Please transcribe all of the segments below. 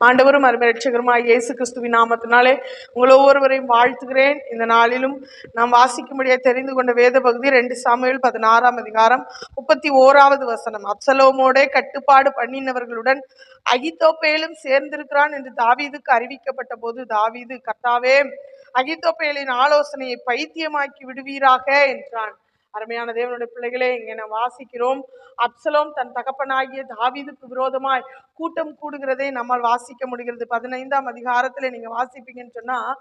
ஆண்டவரும் அருமரட்சகருமாய் இயேசு கிறிஸ்துவின் நாமத்தினாலே உங்கள் ஒவ்வொருவரையும் வாழ்த்துகிறேன். இந்த நாளிலும் நாம் வாசிக்கும்படியாக தெரிந்து கொண்ட வேத பகுதி ரெண்டு சாமியில் பதினாறாம் அதிகாரம் முப்பத்தி ஓராவது வசனம். அப்சலோமோடே கட்டுப்பாடு பண்ணினவர்களுடன் அகித்தோப்பேலும் சேர்ந்திருக்கிறான் என்று தாவீதுக்கு அறிவிக்கப்பட்ட போது தாவீது கர்த்தாவே அகித்தோப்பேலின் ஆலோசனையை பைத்தியமாக்கி விடுவீராக? என்றான். அருமையான தேவனுடைய பிள்ளைகளே இங்கே நாம் வாசிக்கிறோம். அப்சலோம் தன் தகப்பனாகிய தாவீதுக்கு விரோதமாய் கூட்டம் கூடுகிறதை நம்மால் வாசிக்க முடிகிறது. பதினைந்தாம் அதிகாரத்தில் நீங்கள் வாசிப்பீங்கன்னு சொன்னால்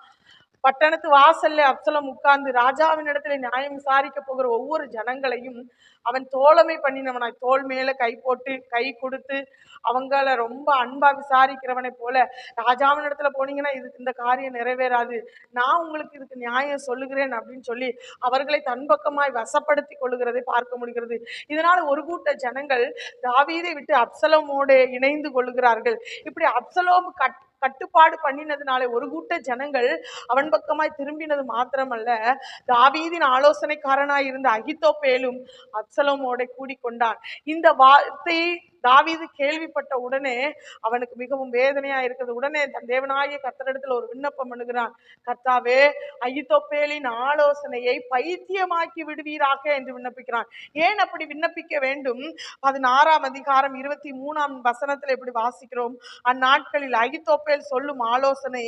பட்டணத்து வாசல்ல அப்சலம் உட்கார்ந்து ராஜாவின் இடத்துல நியாயம் விசாரிக்க போகிற ஒவ்வொரு ஜனங்களையும் அவன் தோழமை பண்ணினவனாய் தோள் மேல கை போட்டு கை கொடுத்து அவங்கள ரொம்ப அன்பா விசாரிக்கிறவனை போல ராஜாவின் இடத்துல போனீங்கன்னா இதுக்கு இந்த காரியம் நிறைவேறாது. நான் உங்களுக்கு இதுக்கு நியாயம் சொல்லுகிறேன் அப்படின்னு சொல்லி அவர்களை தன் பக்கமாய் வசப்படுத்தி கொள்ளுகிறதை பார்க்க முடிகிறது. இதனால ஒரு கூட்ட ஜனங்கள் தாவீதை விட்டு அப்சலமோடு இணைந்து கொள்ளுகிறார்கள். இப்படி அப்சலோம் கட் கட்டுப்பாடு பண்ணினதுனாலே ஒரு கூட்ட ஜனங்கள் அவன் பக்கமாய் திரும்பினது மாத்திரமல்ல. தாவீதின் ஆலோசனைக்காரனாய் இருந்த அகித்தோப்பேலும் அப்சலோமோட கூடிக்கொண்டான். இந்த வார்த்தை தாவீது கேள்விப்பட்ட உடனே அவனுக்கு மிகவும் வேதனையா இருக்கிறது உடனே தன் தேவனாகிய கர்த்தரிடத்துல ஒரு விண்ணப்பம் பண்ணுகிறான் கர்த்தாவே அகித்தோப்பேலின் ஆலோசனையை பைத்தியமாக்கி விடுவீராக? என்று விண்ணப்பிக்கிறான். ஏன் அப்படி விண்ணப்பிக்க வேண்டும்? பதினாறாம் அதிகாரம் இருபத்தி மூணாம் வசனத்துல எப்படி வாசிக்கிறோம்? அந்நாட்களில் அகித்தோப்பேல் சொல்லும் ஆலோசனை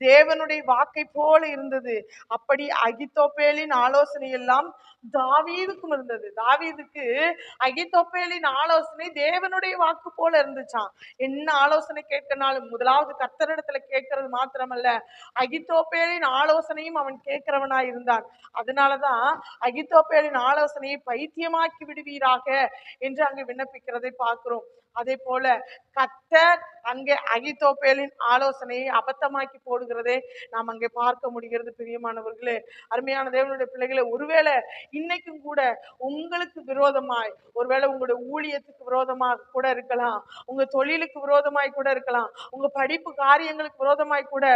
தேவனுடைய வாக்கை போல இருந்தது. அப்படி அகித்தோப்பேலின் ஆலோசனை எல்லாம் தாவீதுக்கும் இருந்தது. தாவீதுக்கு அகித்தோப்பேலின் ஆலோசனை தேவன் தேவனுடைய வாக்கு போல இருந்துச்சான் என்ன ஆலோசனை கேட்கனாலும் முதலாவது கர்த்தரிடத்துல கேட்கறது மாத்திரமல்ல. அகித்தோப்பேலின் ஆலோசனையும் அவன் கேட்கிறவனா இருந்தான். அதனாலதான் அகித்தோப்பேலின் ஆலோசனையை பைத்தியமாக்கி விடுவீராக என்று அங்கு விண்ணப்பிக்கிறதை பார்க்கிறோம். அதே போல கத்தர் அங்கே அகிதோபேலின் ஆலோசனையை அபத்தமாக்கி போடுகிறதே நாம் அங்கே பார்க்க முடிகிறது பிரியமானவர்களே. அருமையான தேவனுடைய பிள்ளைகளே ஒருவேளை இன்னைக்கும் கூட உங்களுக்கு விரோதமாய் ஒருவேளை உங்களுடைய ஊழியத்துக்கு விரோதமாக கூட இருக்கலாம் உங்க தொழிலுக்கு விரோதமாய் கூட இருக்கலாம் உங்க படிப்பு காரியங்களுக்கு விரோதமாய் கூட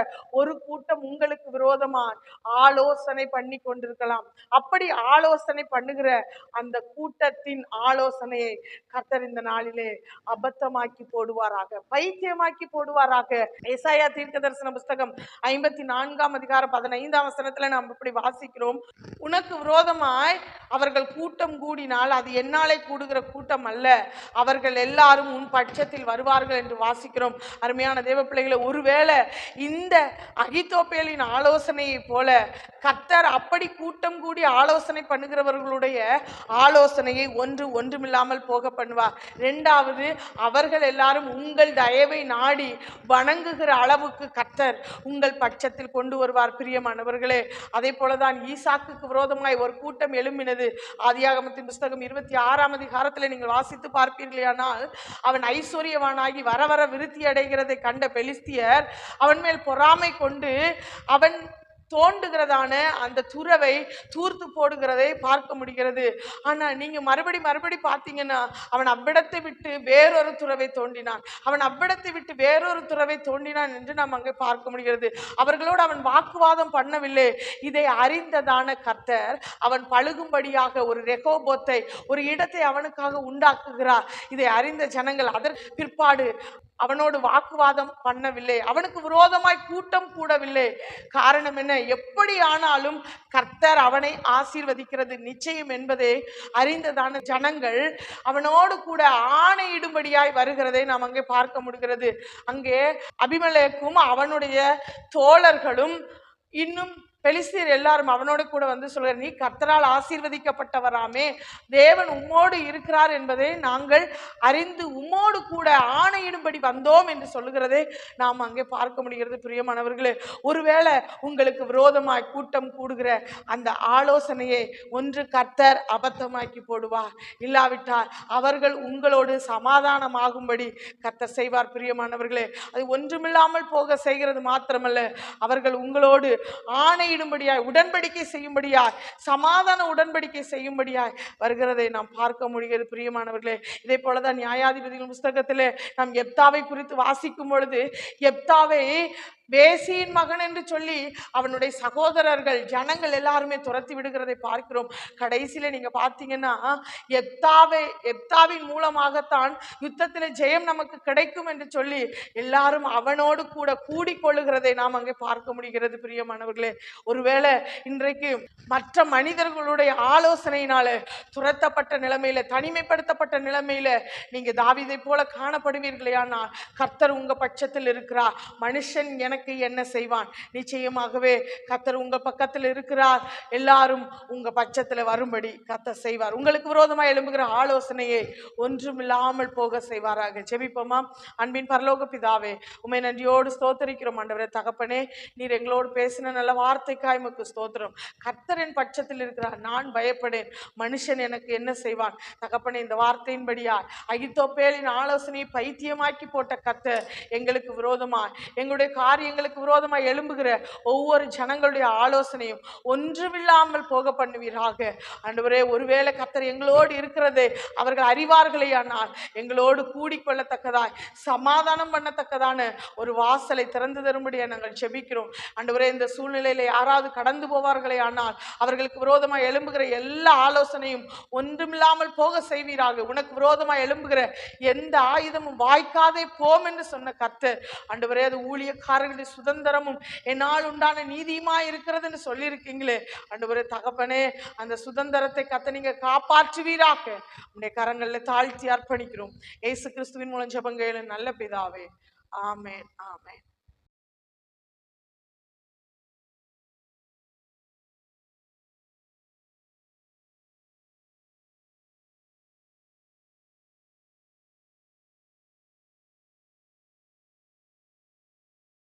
ஒரு கூட்டம் உங்களுக்கு விரோதமாய் ஆலோசனை பண்ணி கொண்டிருக்கலாம். அப்படி ஆலோசனை பண்ணுகிற அந்த கூட்டத்தின் ஆலோசனையை கத்தர் இந்த நாளிலே அபத்தமாக்கி போடுவாராக பைத்தியமாக்கி போடுவாராக. ஏசாயா தீர்க்க தரிசன புஸ்தகம் ஐம்பத்தி நான்காம் அதிகாரம் பதினைந்தாம் வசனத்துல நாம் இப்படி வாசிக்கிறோம். உனக்கு விரோதமாய் அவர்கள் கூட்டம் கூடினால் அது என்னாலே கூடுகிற கூட்டம் அல்ல. அவர்கள் எல்லாரும் உன் பட்சத்தில் வருவார்கள் என்று வாசிக்கிறோம். அருமையான தேவ பிள்ளைகளை ஒருவேளை இந்த அகித்தோப்பேலின் ஆலோசனையை போல கத்தர் அப்படி கூட்டம் கூடி ஆலோசனை பண்ணுகிறவர்களுடைய ஆலோசனையை ஒன்று ஒன்றுமில்லாமல் போக பண்ணுவார். ரெண்டாவது அவர்கள் எல்லாரும் உங்கள் தயவை நாடி வணங்குகிற அளவுக்கு கத்தர் உங்கள் பட்சத்தில் கொண்டு வருவார். பிரியமானவர்களே அதே போலதான் ஈசாக்குக்கு விரோதமாய் ஒரு கூட்டம் எழும்பினது. ஆதியாகமத்தின் புஸ்தகம் இருபத்தி ஆறாம் அதிகாரத்தில் நீங்கள் வாசித்து பார்ப்பீர்களானால் அவன் ஐஸ்வர்யவானாகி வர வர விருத்தி அடைகிறதை கண்ட பெலிஸ்தியர் அவன் மேல் பொறாமை கொண்டு அவன் தோண்டுகிறதான அந்த துறவை தூர்த்து போடுகிறதை பார்க்க முடிகிறது. ஆனால் நீங்கள் மறுபடி மறுபடி பார்த்தீங்கன்னா அவன் அவ்விடத்தை விட்டு வேறொரு துறவை தோண்டினான். அவன் அவ்விடத்தை விட்டு வேறொரு துறவை தோண்டினான் என்று நாம் அங்கே பார்க்க முடிகிறது. அவர்களோடு அவன் வாக்குவாதம் பண்ணவில்லை. இதை அறிந்ததான கர்த்தர் அவன் பழுகும்படியாக ஒரு ரெகோபோத்தை ஒரு இடத்தை அவனுக்காக உண்டாக்குகிறார். இதை அறிந்த ஜனங்கள் அதற்கு பிற்பாடு அவனோடு வாக்குவாதம் பண்ணவில்லை. அவனுக்கு விரோதமாய் கூட்டம் கூடவில்லை. காரணம் என்ன எப்படி ஆனாலும் கர்த்தர் அவனை ஆசீர்வதிக்கிறது நிச்சயம் என்பதை அறிந்ததான ஜனங்கள் அவனோடு கூட ஆணையிடும்படியாய் வருகிறதை நாம் அங்கே பார்க்க முடிகிறது. அங்கே அபிமலேக்கும் அவனுடைய தோழர்களும் இன்னும் பெலிஸ்தீர் எல்லாரும் அவனோடு கூட வந்து சொல்கிறார் நீ கர்த்தரால் ஆசீர்வதிக்கப்பட்டவராமே தேவன் உம்மோடு இருக்கிறார் என்பதை நாங்கள் அறிந்து உம்மோடு கூட ஆணையிடும்படி வந்தோம் என்று சொல்லுகிறதை நாம் அங்கே பார்க்க முடிகிறது. பிரியமானவர்களே ஒருவேளை உங்களுக்கு விரோதமாய் கூட்டம் கூடுகிற அந்த ஆலோசனையை ஒன்று கர்த்தர் அபத்தமாக்கி போடுவார் இல்லாவிட்டால் அவர்கள் உங்களோடு சமாதானமாகும்படி கர்த்தர் செய்வார். பிரியமானவர்களே அது ஒன்றுமில்லாமல் போக செய்கிறது மாத்திரமல்ல அவர்கள் உங்களோடு ஆணை ஆணையிடும்படியாய் உடன்படிக்கை செய்யும்படியாய் சமாதான உடன்படிக்கை செய்யும்படியாய் வருகிறதை நாம் பார்க்க முடிகிறது. பிரியமானவர்களே இதே போலதான் நியாயாதிபதிகள் புஸ்தகத்திலே நாம் எப்தாவை குறித்து வாசிக்கும் பொழுது எப்தாவை வேசியின் மகன் என்று சொல்லி அவனுடைய சகோதரர்கள் ஜனங்கள் எல்லாருமே துரத்தி விடுகிறதை பார்க்கிறோம். கடைசியில் நீங்கள் பார்த்தீங்கன்னா எத்தாவே எத்தாவின் மூலமாகத்தான் யுத்தத்தில் ஜெயம் நமக்கு கிடைக்கும் என்று சொல்லி எல்லாரும் அவனோடு கூட கூடிக்கொள்ளுகிறதை நாம் அங்கே பார்க்க முடிகிறது பிரியமானவர்களே. ஒருவேளை இன்றைக்கு மற்ற மனிதர்களுடைய ஆலோசனையினால துரத்தப்பட்ட நிலைமையில தனிமைப்படுத்தப்பட்ட நிலைமையில நீங்க தாவிதை போல காணப்படுவீர்களே ஆனால் கர்த்தர் உங்க பட்சத்தில் இருக்கிறார். மனுஷன் எனக்கு எனக்கு என்ன செய்வான்? நிச்சயமாகவே கத்தர் உங்கள் பக்கத்தில் இருக்கிறார். எல்லாரும் உங்கள் பட்சத்தில் வரும்படி கர்த்தர் செய்வார். உங்களுக்கு விரோதமாக எழும்புகிற ஆலோசனையை ஒன்றுமில்லாமல் போக செய்வாராக. ஜெபிப்போமா? அன்பின் பரலோக பிதாவே உமை நன்றியோடு ஸ்தோத்தரிக்கிறோம். ஆண்டவரே தகப்பனே நீர் எங்களோடு பேசின நல்ல வார்த்தைக்காய் உமக்கு ஸ்தோத்திரம். கர்த்தரின் பட்சத்தில் இருக்கிறார். நான் பயப்படேன். மனுஷன் எனக்கு என்ன செய்வான்? தகப்பனே இந்த வார்த்தையின்படியா அகித்தோப்பேலின் ஆலோசனையை பைத்தியமாக்கி போட்ட கர்த்தர் எங்களுக்கு விரோதமாய் எங்களுடைய காரியம் காரியங்களுக்கு விரோதமாக எழும்புகிற ஒவ்வொரு ஜனங்களுடைய ஆலோசனையும் ஒன்றுமில்லாமல் போக பண்ணுவீராக. ஆண்டவரே ஒருவேளை கத்தர் எங்களோடு இருக்கிறதே அவர்கள் அறிவார்களே ஆனால் எங்களோடு கூடிக்கொள்ளத்தக்கதாய் சமாதானம் பண்ணத்தக்கதான ஒரு வாசலை திறந்து தரும்படியா நாங்கள் செபிக்கிறோம் ஆண்டவரே இந்த சூழ்நிலையில யாராவது கடந்து போவார்களே ஆனால் அவர்களுக்கு விரோதமாக எழும்புகிற எல்லா ஆலோசனையும் ஒன்றுமில்லாமல் போக செய்வீராக. உனக்கு விரோதமாக எழும்புகிற எந்த ஆயுதமும் வாய்க்காதே போம் என்று சொன்ன கர்த்தர் ஆண்டவரே அது உண்டானது சுதந்திரமும் என்னால் உண்டான நீதியுமா இருக்கிறதுன்னு சொல்லியிருக்கீங்களே. ஆண்டவரே தகப்பனே அந்த சுதந்திரத்தை கத்த நீங்க காப்பாற்றுவீராக. உடைய கரங்களில் தாழ்த்தி அர்ப்பணிக்கிறோம். ஏசு கிறிஸ்துவின் மூலம் ஜபங்கையில நல்ல பிதாவே. ஆமேன் ஆமேன்.